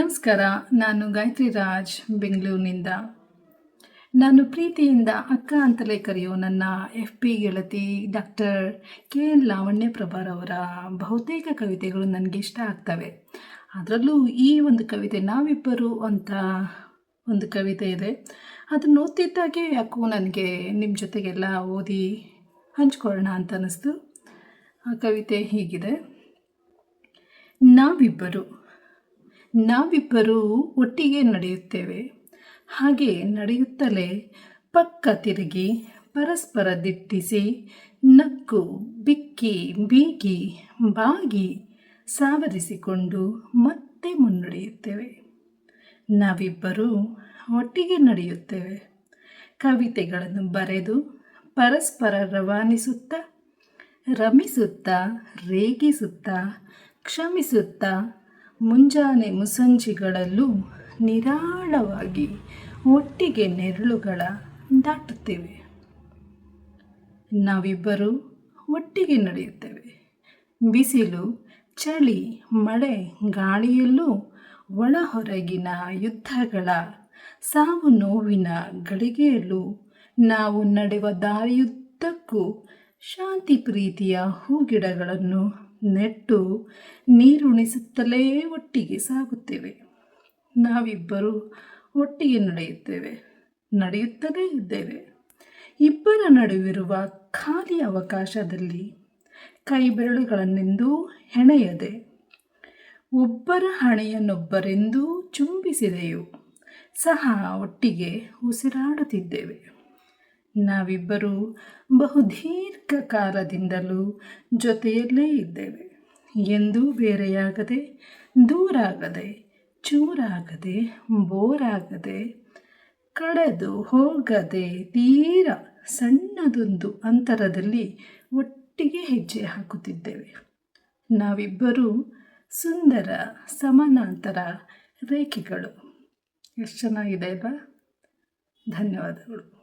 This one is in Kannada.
ನಮಸ್ಕಾರ, ನಾನು ಗಾಯತ್ರಿ ರಾಜ್, ಬೆಂಗಳೂರಿನಿಂದ. ನಾನು ಪ್ರೀತಿಯಿಂದ ಅಕ್ಕ ಅಂತಲೇ ಕರೆಯೋ ನನ್ನ ಎಫ್ ಪಿ ಗೆಳತಿ doctor K N Lavanya Prabhar ಅವರ ಬಹುತೇಕ ಕವಿತೆಗಳು ನನಗೆ ಇಷ್ಟ ಆಗ್ತವೆ. ಅದರಲ್ಲೂ ಈ ಒಂದು ಕವಿತೆ ನಾವಿಬ್ಬರು ಅಂತ ಒಂದು ಕವಿತೆ ಇದೆ. ಅದನ್ನು ಓದ್ತಿದ್ದಾಗೆ ಯಾಕೋ ನನಗೆ ನಿಮ್ಮ ಜೊತೆಗೆಲ್ಲ ಓದಿ ಹಂಚ್ಕೊಳ್ಳೋಣ ಅಂತ ಅನ್ನಿಸ್ತು. ಆ ಕವಿತೆ ಹೀಗಿದೆ. ನಾವಿಬ್ಬರು ನಾವಿಬ್ಬರೂ ಒಟ್ಟಿಗೆ ನಡೆಯುತ್ತೇವೆ. ಹಾಗೆ ನಡೆಯುತ್ತಲೇ ಪಕ್ಕ ತಿರುಗಿ ಪರಸ್ಪರ ದಿಟ್ಟಿಸಿ ನಕ್ಕು, ಬಿಕ್ಕಿ, ಬೀಗಿ, ಬಾಗಿ ಸಾವರಿಸಿಕೊಂಡು ಮತ್ತೆ ಮುನ್ನಡೆಯುತ್ತೇವೆ. ನಾವಿಬ್ಬರೂ ಒಟ್ಟಿಗೆ ನಡೆಯುತ್ತೇವೆ. ಕವಿತೆಗಳನ್ನು ಬರೆದು ಪರಸ್ಪರ ರವಾನಿಸುತ್ತಾ, ರಮಿಸುತ್ತಾ, ರೇಗಿಸುತ್ತಾ, ಕ್ಷಮಿಸುತ್ತಾ ಮುಂಜಾನೆ ಮುಸಂಜಿಗಳಲ್ಲೂ ನಿರಾಳವಾಗಿ ಒಟ್ಟಿಗೆ ನೆರಳುಗಳ ದಾಟುತ್ತೇವೆ. ನಾವಿಬ್ಬರೂ ಒಟ್ಟಿಗೆ ನಡೆಯುತ್ತೇವೆ. ಬಿಸಿಲು, ಚಳಿ, ಮಳೆ, ಗಾಳಿಯಲ್ಲೂ ಒಳ ಹೊರಗಿನ ಯುದ್ಧಗಳ ಸಾವು ನೋವಿನ ಗಳಿಗೆಯಲ್ಲೂ ನಾವು ನಡೆವ ದಾರಿಯುದ್ದಕ್ಕೂ ಶಾಂತಿ ಪ್ರೀತಿಯ ಹೂಗಿಡಗಳನ್ನು ನೆಟ್ಟು ನೀರುಣಿಸುತ್ತಲೇ ಒಟ್ಟಿಗೆ ಸಾಗುತ್ತೇವೆ. ನಾವಿಬ್ಬರು ಒಟ್ಟಿಗೆ ನಡೆಯುತ್ತೇವೆ, ನಡೆಯುತ್ತಲೇ ಇದ್ದೇವೆ. ಇಬ್ಬರ ನಡುವಿರುವ ಖಾಲಿ ಅವಕಾಶದಲ್ಲಿ ಕೈ ಬೆರಳುಗಳನ್ನೆಂದೂ ಹೆಣೆಯದೆ, ಒಬ್ಬರ ಹಣೆಯನ್ನೊಬ್ಬರೆಂದೂ ಚುಂಬಿಸಿದೆಯು ಸಹ ಒಟ್ಟಿಗೆ ಉಸಿರಾಡುತ್ತಿದ್ದೇವೆ. ನಾವಿಬ್ಬರು ಬಹುದೀರ್ಘ ಕಾಲದಿಂದಲೂ ಜೊತೆಯಲ್ಲೇ ಇದ್ದೇವೆ. ಎಂದೂ ಬೇರೆಯಾಗದೆ, ದೂರಾಗದೆ, ಚೂರಾಗದೆ, ಬೋರಾಗದೆ, ಕಳೆದು ಹೋಗದೆ, ತೀರ ಸಣ್ಣದೊಂದು ಅಂತರದಲ್ಲಿ ಒಟ್ಟಿಗೆ ಹೆಜ್ಜೆ ಹಾಕುತ್ತಿದ್ದೇವೆ. ನಾವಿಬ್ಬರೂ ಸುಂದರ ಸಮಾನಾಂತರ ರೇಖೆಗಳು. ಎಷ್ಟು ಚೆನ್ನಾಗಿದೆ ಅಲ್ವಾ? ಧನ್ಯವಾದಗಳು.